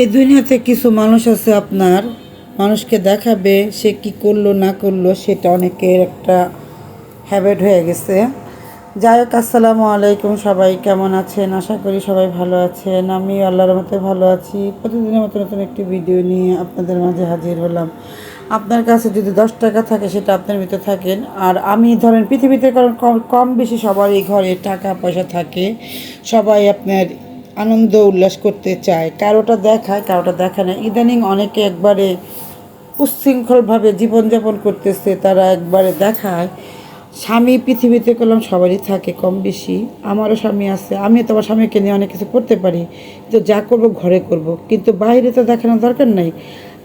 এই দুনিয়াতে কিছু মানুষ আছে আপনার, মানুষকে দেখাবে সে কি করল, না করল, সেটা অনেকের একটা হ্যাবিট হয়ে গেছে। যাই হোক, আসসালামু আলাইকুম সবাই, কেমন আছেন? আশা করি সবাই ভালো আছেন। আমি আল্লাহর মতো ভালো আছি। প্রতিদিনের মতো নতুন একটি ভিডিও নিয়ে আপনাদের মাঝে হাজির হলাম। আপনার কাছে যদি দশ টাকা থাকে, সেটা আপনার ভিতরে থাকেন। আর আমি ধরেন পৃথিবীতে কারণ কম কম বেশি সবারই ঘরে টাকা পয়সা থাকে। সবাই আপনার আনন্দ উল্লাস করতে চায়, কারোটা দেখায় কারোটা দেখায় না। ইদানিং অনেকে একবারে উচ্ছৃঙ্খলভাবে জীবনযাপন করতেছে, তারা একবারে দেখায়, স্বামী পৃথিবীতে করলাম সবারই থাকে, কম বেশি। আমারও স্বামী আছে আমি তো আমার স্বামীকে নিয়ে অনেক কিছু করতে পারি, কিন্তু যা করব ঘরে করব। কিন্তু বাইরে তো দেখানোর দরকার নাই।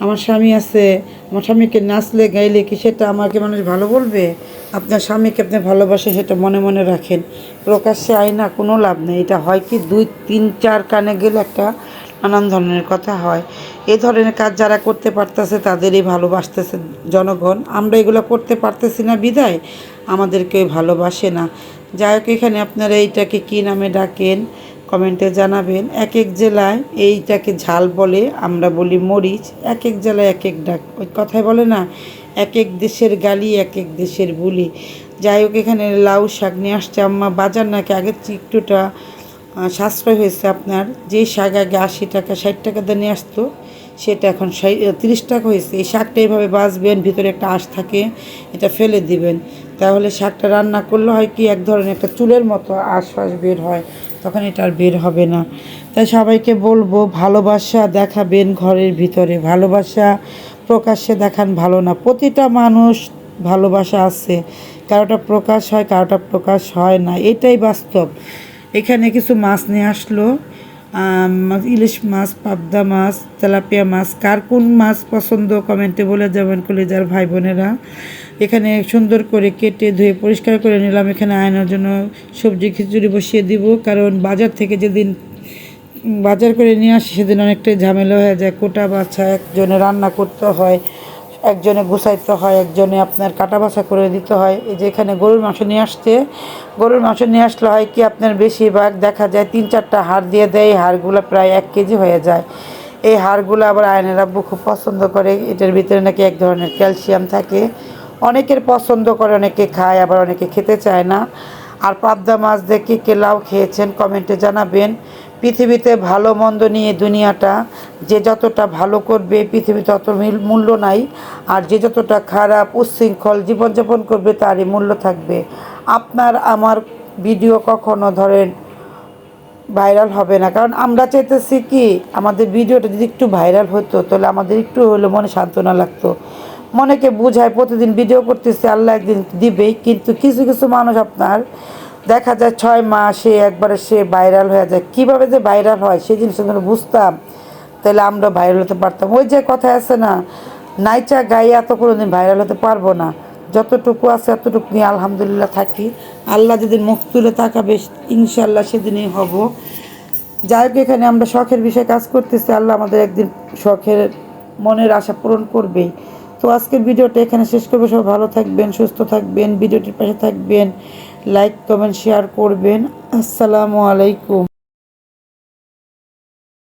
আমার স্বামী আছে, আমার স্বামীকে নাচলে, গাইলে কি সেটা আমাকে মানুষ ভালো বলবে? আপনার স্বামীকে আপনি ভালোবাসে সেটা মনে মনে রাখেন। প্রকাশ্যে আয় না, কোনো লাভ নেই। এটা হয় কি, দুই, তিন, চার কানে গেলে একটা নানান ধরনের কথা হয়। এ ধরনের কাজ যারা করতে পারতেছে, তাদেরই ভালোবাসতেছে জনগণ। আমরা এগুলো করতে পারতেছি না, বিদায়। আমাদেরকে ভালোবাসে না। যাই হোক, এখানে আপনারা এইটাকে কী নামে ডাকেন, কমেন্টে জানাবেন। এক এক জেলায় এইটাকে ঝাল বলে আমরা বলি মরিচ। এক এক জেলায় এক এক ডাক। ওই কথাই বলে না এক এক দেশের গালি এক এক দেশের বুলি। যাই হোক, এখানে লাউ শাক নিয়ে আসছে আম্মা। বাজার নাকি আগের একটুটা সাশ্রয় হয়েছে আপনার। যে শাক আগে আশি টাকা, ষাট টাকা দিয়ে নিয়ে আসতো, সেটা এখন তিরিশ টাকা হয়েছে। এই শাকটা এইভাবে বাঁচবেন, ভিতরে একটা আঁশ থাকে, এটা ফেলে দিবেন। তাহলে শাকটা রান্না করলে হয় কি, এক ধরনের একটা চুলের মতো আশপাশ বের হয়, তখন এটা আর বের হবে না। তাই সবাইকে বলব, ভালোবাসা দেখাবেন ঘরের ভিতরে। ভালোবাসা প্রকাশ্যে দেখান ভালো না। প্রতিটা মানুষ ভালোবাসা আছে। কারোটা প্রকাশ হয়, কারোটা প্রকাশ হয় না। এটাই বাস্তব। এখানে কিছু মাছ নিয়ে আসলো। ইলিশ মাছ, পাবদা মাছ, তেলাপিয়া মাছ, কার কোন মাছ পছন্দ কমেন্টে বলে যাবেন কলেজার ভাই বোনেরা। এখানে সুন্দর করে কেটে ধুয়ে পরিষ্কার করে নিলাম। এখানে আয়নার জন্য সবজি খিচুড়ি বসিয়ে দিব। কারণ বাজার থেকে যেদিন বাজার করে নিয়ে আসি, সেদিন অনেকটাই ঝামেলা হয়ে যায়। কোটা বাছা, একজনে রান্না করতে হয়, একজনে গুছাইতে হয়, একজনে আপনার কাটা বাছা করে দিতে হয়। এই যে এখানে গরুর মাংস নিয়ে আসছে, গরুর মাংস নিয়ে আসলে হয় কি, আপনার বেশিরভাগ দেখা যায় তিন চারটা হাড় দিয়ে দেয় হাড়গুলো প্রায় এক কেজি হয়ে যায়। এই হাড়গুলো আবার আয়নের আব্বু খুব পছন্দ করে, এটার ভিতরে নাকি এক ধরনের ক্যালসিয়াম থাকে। অনেকের পছন্দ করে, অনেকে খায়, আবার অনেকে খেতে চায় না। আর পাবদা মাছ দেখে কে লাউ খেয়েছেন, কমেন্টে জানাবেন। পৃথিবীতে ভালো মন্দ নিয়ে দুনিয়াটা যে যতটা ভালো করবে পৃথিবীতে তত মিল- মূল্য নাই। আর যে যতটা খারাপ, উচ্ছৃঙ্খল জীবনযাপন করবে, তারই মূল্য থাকবে। আপনার আমার ভিডিও কখনো ধরেন ভাইরাল হবে না। কারণ আমরা চাইতেছি কি, আমাদের ভিডিওটা যদি একটু ভাইরাল হতো, তাহলে আমাদের একটু হলে মনে সান্ত্বনা লাগতো। মনেকে বুঝায়, প্রতিদিন ভিডিও করতেছে, আল্লাহ একদিন দিবেই। কিন্তু কিছু কিছু মানুষ আপনার দেখা যায় ছয় মাসে একবারে সে ভাইরাল হয়ে যায়। কীভাবে যে ভাইরাল হয় সেই জিনিসটা যদি বুঝতাম, তাহলে আমরা ভাইরাল হতে পারতাম। ওই যে কথা আছে না, নাইচা গায়ে এত কোনোদিন ভাইরাল হতে পারব না। যতটুকু আছে এতটুকু নিয়ে আলহামদুলিল্লাহ থাকি। আল্লাহ যেদিন মুখ তুলে তাকাবে ইনশাল্লাহ সেদিনই হব। যাই হোক, এখানে আমরা শখের বিষয়ে কাজ করতেছি। আল্লাহ আমাদের একদিন শখের মনের আশা পূরণ করবেই। তো আজকের ভিডিওটা এখানে শেষ করব। সব ভালো থাকবেন, সুস্থ থাকবেন, ভিডিওটির পাশে থাকবেন। লাইক কমেন্ট শেয়ার করবেন। আসসালামু আলাইকুম।